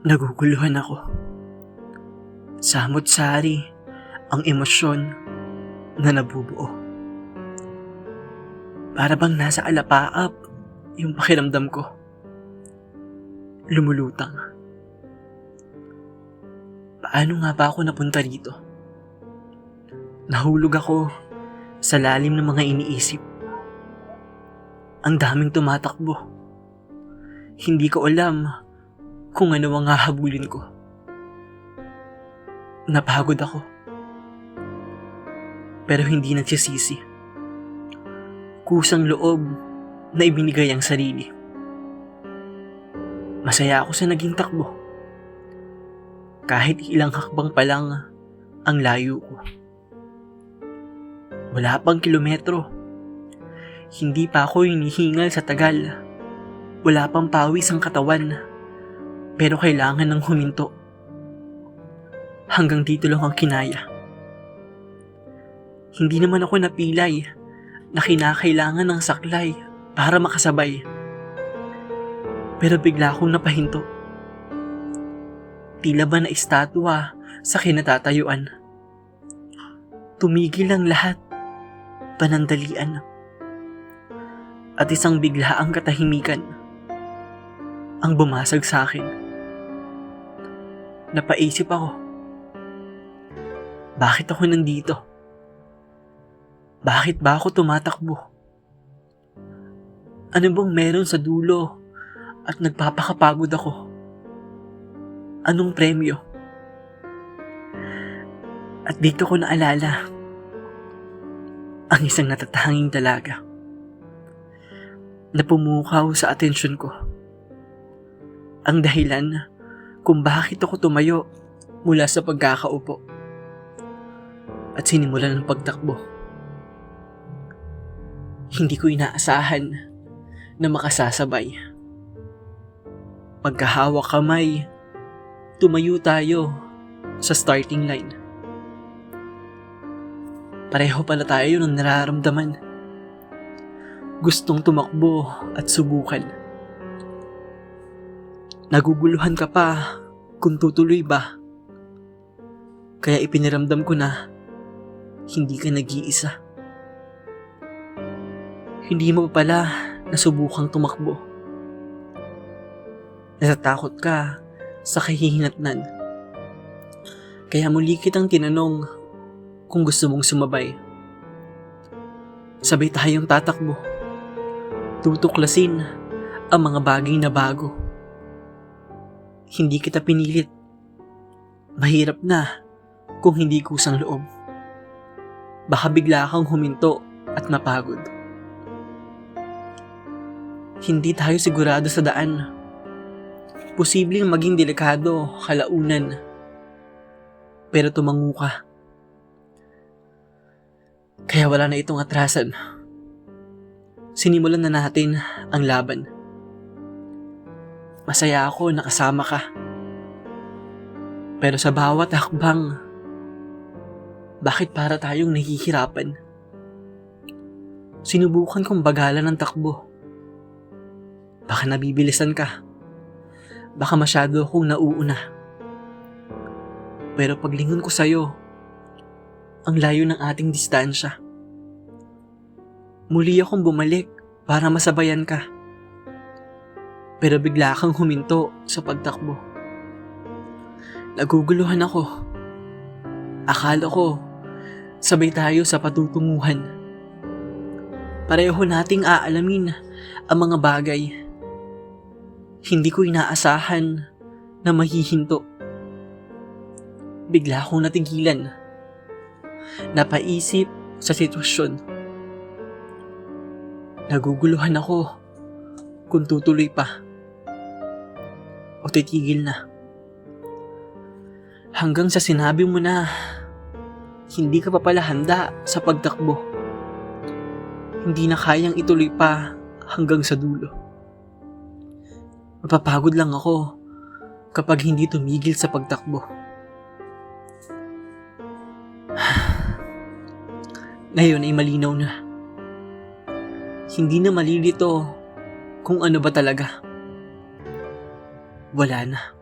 Naguguluhan ako. Samot-sari ang emosyon na nabubuo. Para bang nasa alapaap yung pakiramdam ko. Lumulutang. Paano nga ba ako napunta dito? Nahulog ako sa lalim ng mga iniisip. Ang daming tumatakbo. Hindi ko alam kung ano ang hahabulin ko. Napagod ako. Pero hindi nagsisisi. Kusang loob na ibinigay ang sarili. Masaya ako sa naging takbo. Kahit ilang hakbang pa lang ang layo ko. Wala pang kilometro. Hindi pa ako hinihingal sa tagal. Wala pang pawis ang katawan. Pero kailangan ng huminto. Hanggang dito lang ang kinaya. Hindi naman ako napilay na kinakailangan ng saklay para makasabay. Pero bigla akong napahinto. Tila ba na estatwa sa kinatatayuan. Tumigil ang lahat. Panandalian. At isang biglaang katahimikan ang bumasag sa akin. Napaisip ako. Bakit ako nandito? Bakit ba ako tumatakbo? Ano bang meron sa dulo at nagpapakapagod ako? Anong premyo? At dito ko naalala ang isang natatanging dalaga na pumukaw sa atensyon ko. Ang dahilan kung bakit ako tumayo mula sa pagkakaupo at sinimulan ng pagtakbo. Hindi ko inaasahan na makasasabay. Pagkahawak kamay, tumayo tayo sa starting line. Pareho pala tayo ng nararamdaman. Gustong tumakbo at subukan. Naguguluhan ka pa kung tutuloy ba. Kaya ipiniramdam ko na hindi ka nag-iisa. Hindi mo pa pala nasubukang tumakbo. Natatakot ka sa kahihinatnan. Kaya muli kitang tinanong kung gusto mong sumabay. Sabay tayong tatakbo. Tutuklasin ang mga bagay na bago. Hindi kita pinilit. Mahirap na kung hindi kusang loob. Baka bigla kang huminto at napagod. Hindi tayo sigurado sa daan. Posibleng maging delikado kalaunan. Pero tumango ka. Kaya wala na itong atrasan. Sinimulan na natin ang laban. Masaya ako na kasama ka. Pero sa bawat hakbang, bakit para tayong nahihirapan? Sinubukan kong bagalan ng takbo. Baka nabibilisan ka. Baka masyado akong nauuna. Pero paglingon ko sa'yo, ang layo ng ating distansya. Muli akong bumalik para masabayan ka. Pero bigla kang huminto sa pagtakbo. Naguguluhan ako. Akala ko, sabay tayo sa patutunguhan. Pareho nating aalamin ang mga bagay. Hindi ko inaasahan na mahihinto. Bigla akong natigilan napaisip sa sitwasyon. Naguguluhan ako kung tutuloy pa o titigil na. Hanggang sa sinabi mo na hindi ka pa pala handa sa pagtakbo. Hindi na kayang ituloy pa hanggang sa dulo. Mapapagod lang ako kapag hindi tumigil sa pagtakbo. Ngayon ay malinaw na. Hindi na malilito kung ano ba talaga. Wala na.